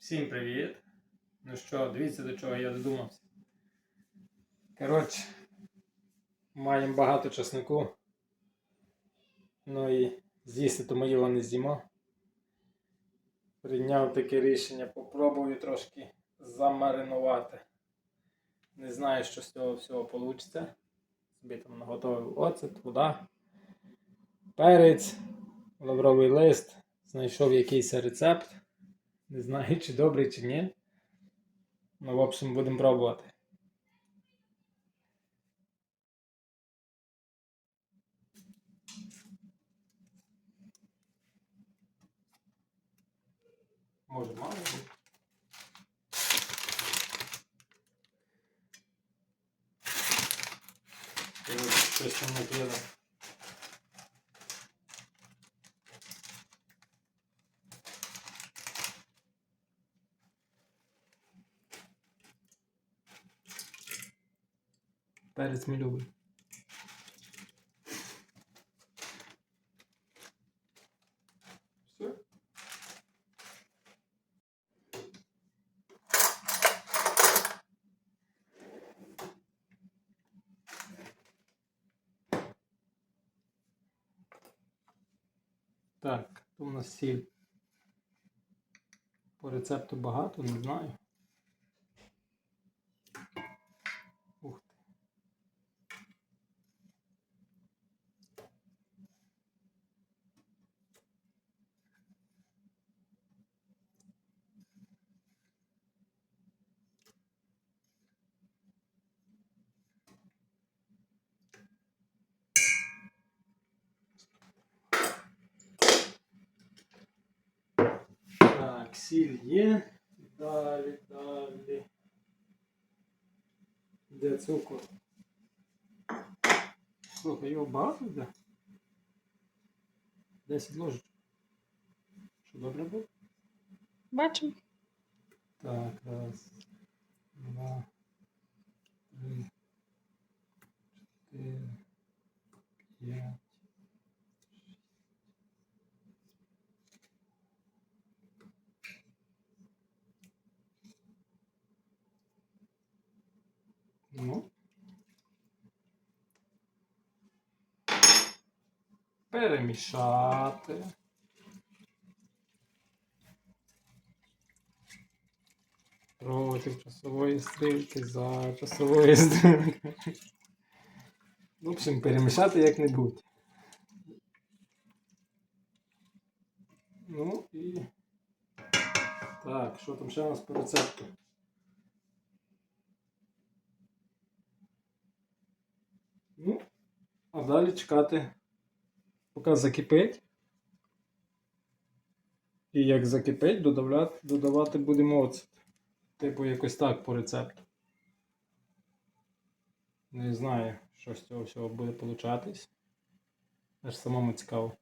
Всім привіт! Ну що, дивіться, до чого я додумався. Коротше, маємо багато часнику. Ну і з'їсти то ми його не з'їмо. Прийняв таке рішення, попробую трошки замаринувати. Не знаю, що з цього всього вийде. Собі там наготовив оцет, вода, перець, лавровий лист, знайшов якийсь рецепт. Не знаю, чи добрий, чи ні. Ну, в общем, будемо пробувати. Може, мало бути. Щось там накидав. Перець любимо. Все? Так, то у нас сіль. По рецепту багато, не знаю. Так, сіль є. Далі, далі. Де цукор? Слухай, його багато йде? 10 ложечок. Що добре буде? Бачимо. Так, раз, два, три, чотири, п'ять. Перемішати. Проти часової стрілки, за часової стрілки. В общем, перемішати як-небудь. Ну і. Так, що там ще у нас по рецепту? Ну, а далі чекати, поки закипить. І як закипить, додавати, додавати будемо оцет. Типу якось так по рецепту. Не знаю, що з цього всього буде получатись. Аж самому цікаво.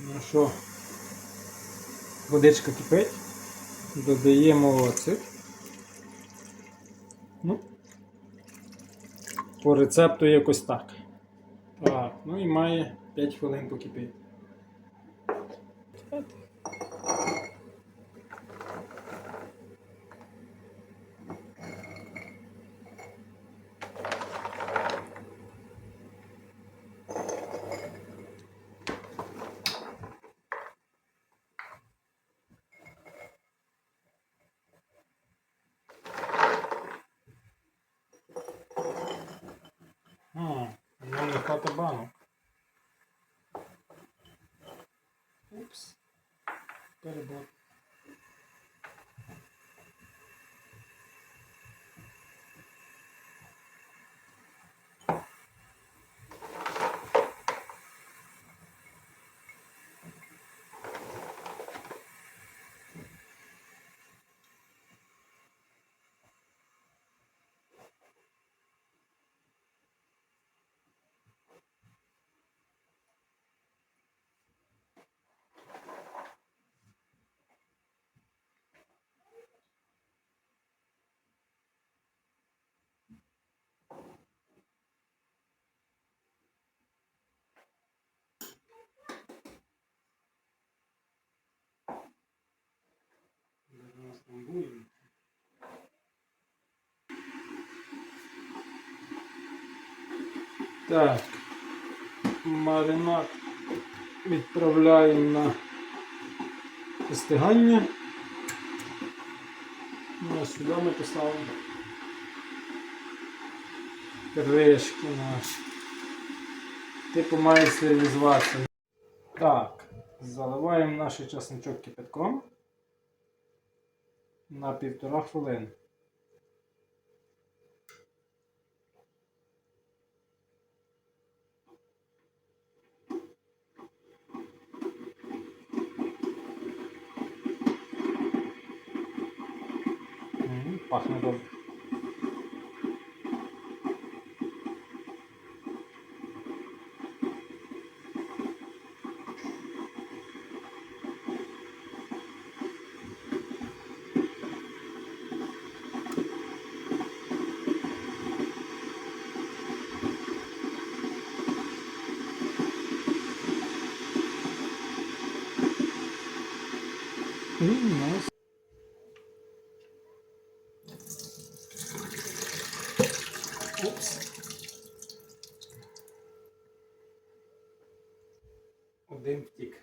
Ну що, водичка кипить. Додаємо оцет. Ну, по рецепту якось так. Так, ну і має 5 хвилин покипіти. А, в мене не хвата банок. Так. Маринад відправляємо на остигання. Ну, а сюди ми поставимо кришки наші. Типу має стерилізуватися. Так, заливаємо наш часничок кипятком на півтора хвилини. Пахне добре. Один втік.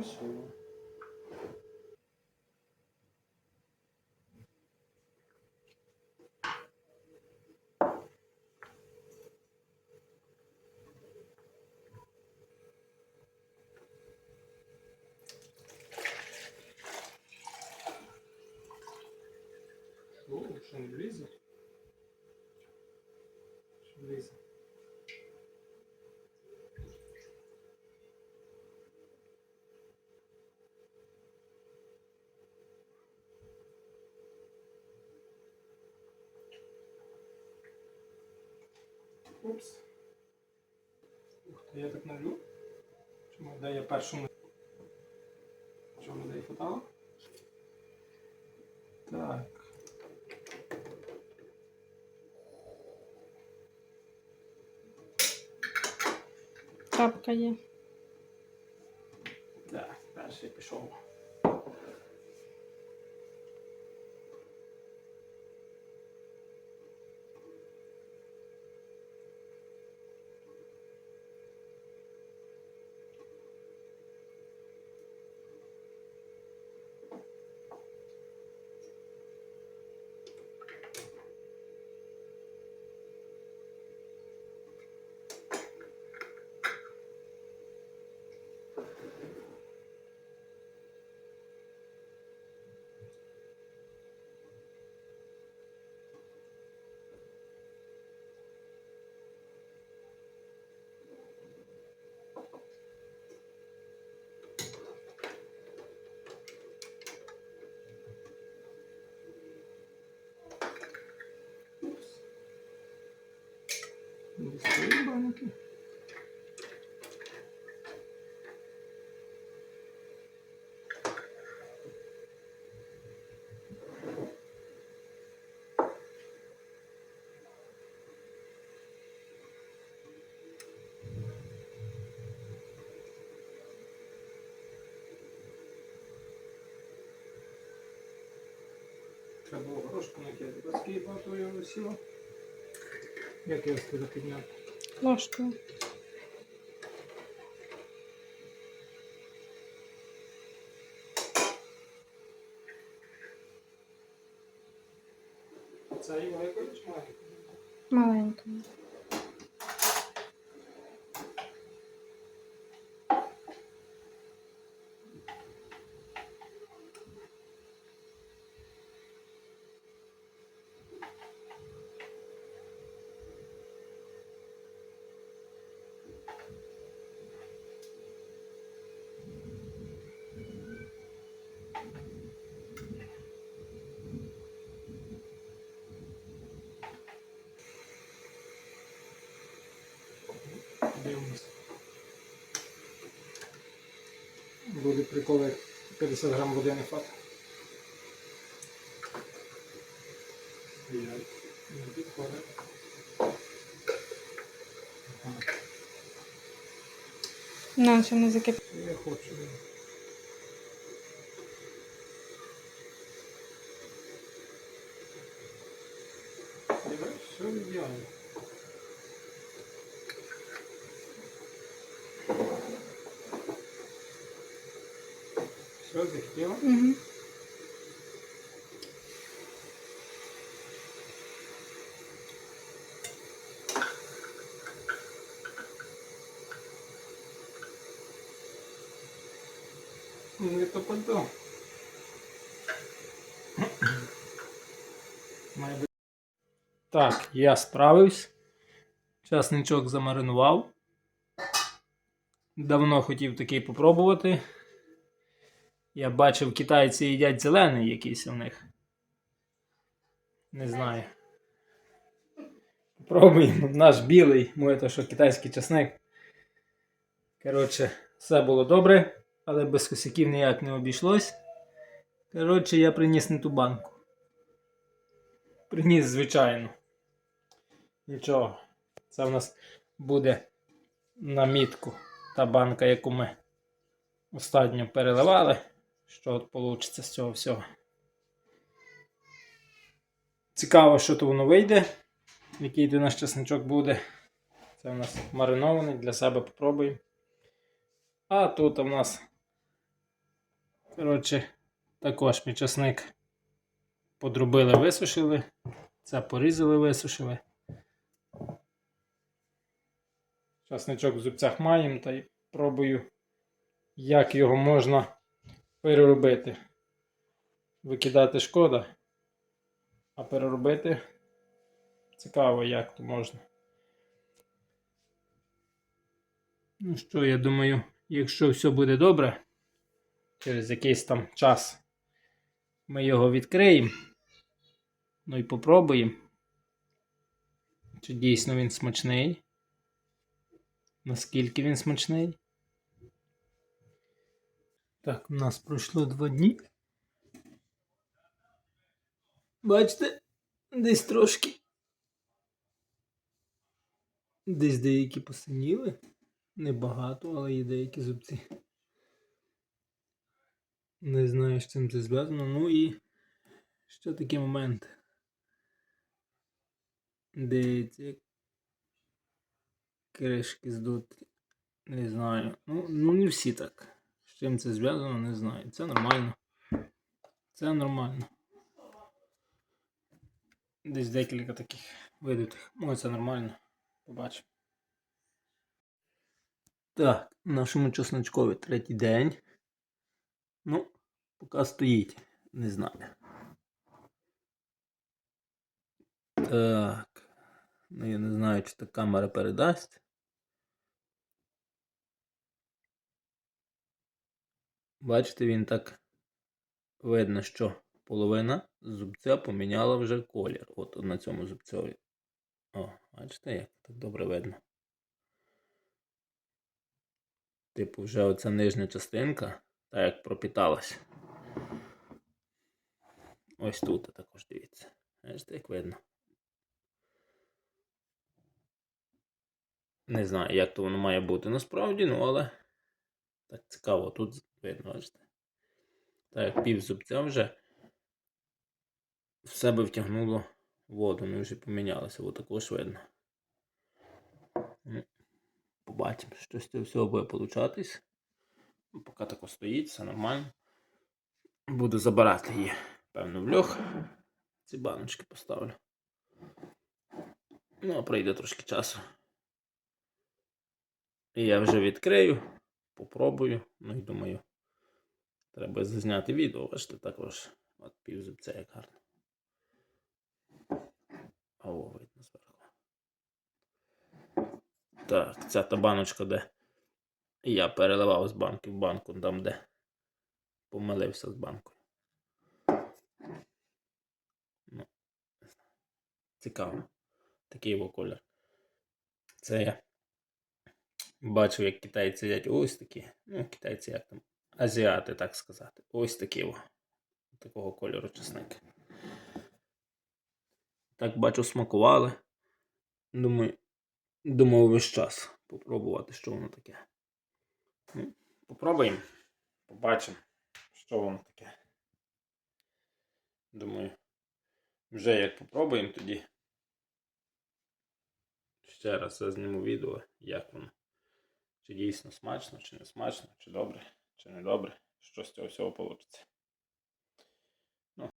Все. О, що не влізе? Що влізе? Упс. Ух ти, я так налю. Чому де я першому? Чому де я хватало? Так. Крапка є. Так, перший пішов. Банки. Треба було горошку накидати. Скільки багато сіло? Як його туди підняти? Ложкою. Це і чи? Маленькою. Дивимось. Буде прикол, як 50 грам води не фат. Не підходить. Ага. Наче не закип. Я хочу. Все ідеально. Все, захотіла? Угу. Ну, это потом. Так, я справився. Часничок замаринував. Давно хотів такий попробувати. Я бачив, китайці їдять зелений якийсь у них. Не знаю. Попробуємо. Наш білий, моє то, що китайський часник. Коротше, все було добре, але без косяків ніяк не обійшлось. Коротше, я приніс не ту банку. Приніс, звичайно. Нічого. Це в нас буде на мітку та банка, яку ми останньо переливали. Що от вийде з цього всього. Цікаво, що то воно вийде. Який то наш чесничок буде. Це у нас маринований, для себе попробуємо. А тут у нас, коротше, також мій чесник подрубили, висушили. Це порізали, висушили. Часничок в зубцях маємо та й пробую, як його можна переробити. Викидати шкода, а переробити цікаво, як то можна. Ну що, я думаю, якщо все буде добре, через якийсь там час ми його відкриємо. Ну і попробуємо. Чи дійсно він смачний? Наскільки він смачний? Так, у нас пройшло два дні. Бачите, десь трошки. Десь деякі посиніли. Небагато, але є деякі зубці. Не знаю, з чим це зв'язано. Ну і ще такий момент. Дивіться, як кришки здуті. Не знаю. Ну, ну не всі так. З чим це зв'язано, не знаю. Це нормально. Це нормально. Десь декілька таких видутих. Ну, це нормально. Побачимо. Так, нашому чесночкові третій день. Ну, поки стоїть, не знаю. Так. Ну, я не знаю, чи так камера передасть. Бачите, він так видно, що половина зубця поміняла вже колір. От на цьому зубцьові. О, бачите, як так добре видно. Типу, вже оця нижня частинка, так як пропіталась. Ось тут також дивіться. Бачите, як видно. Не знаю, як то воно має бути насправді, ну але так цікаво, тут видно, бачите. Так пів зубця вже в себе втягнуло воду, ну вже помінялося, от також видно. Ну, Побачимо, що з цього всього буде получатись. Ну, Поки тако стоїть, все нормально. Буду забирати її, певно, в льох. Ці баночки поставлю. Ну, а пройде трошки часу. І я вже відкрию, попробую. Ну і думаю, треба зазняти відео, бачите, також от півзубця як гарно. А о, видно зверху. Так, ця та баночка, де я переливав з банки в банку, там де помилився з банкою. Ну. Цікаво. Такий його колір. Це я бачив, як китайці їдять ось такі. Ну, китайці як там азіати, так сказати. Ось такі. Такого кольору чесник. Так бачу, смакували. Думаю, думав весь час попробувати, що воно таке. Ну, Попробуємо. Побачимо, що воно таке. Думаю, вже як попробуємо тоді. Ще раз я зніму відео, як воно. Чи дійсно смачно, чи не смачно, чи добре, чи не добре. Що з цього всього вийде.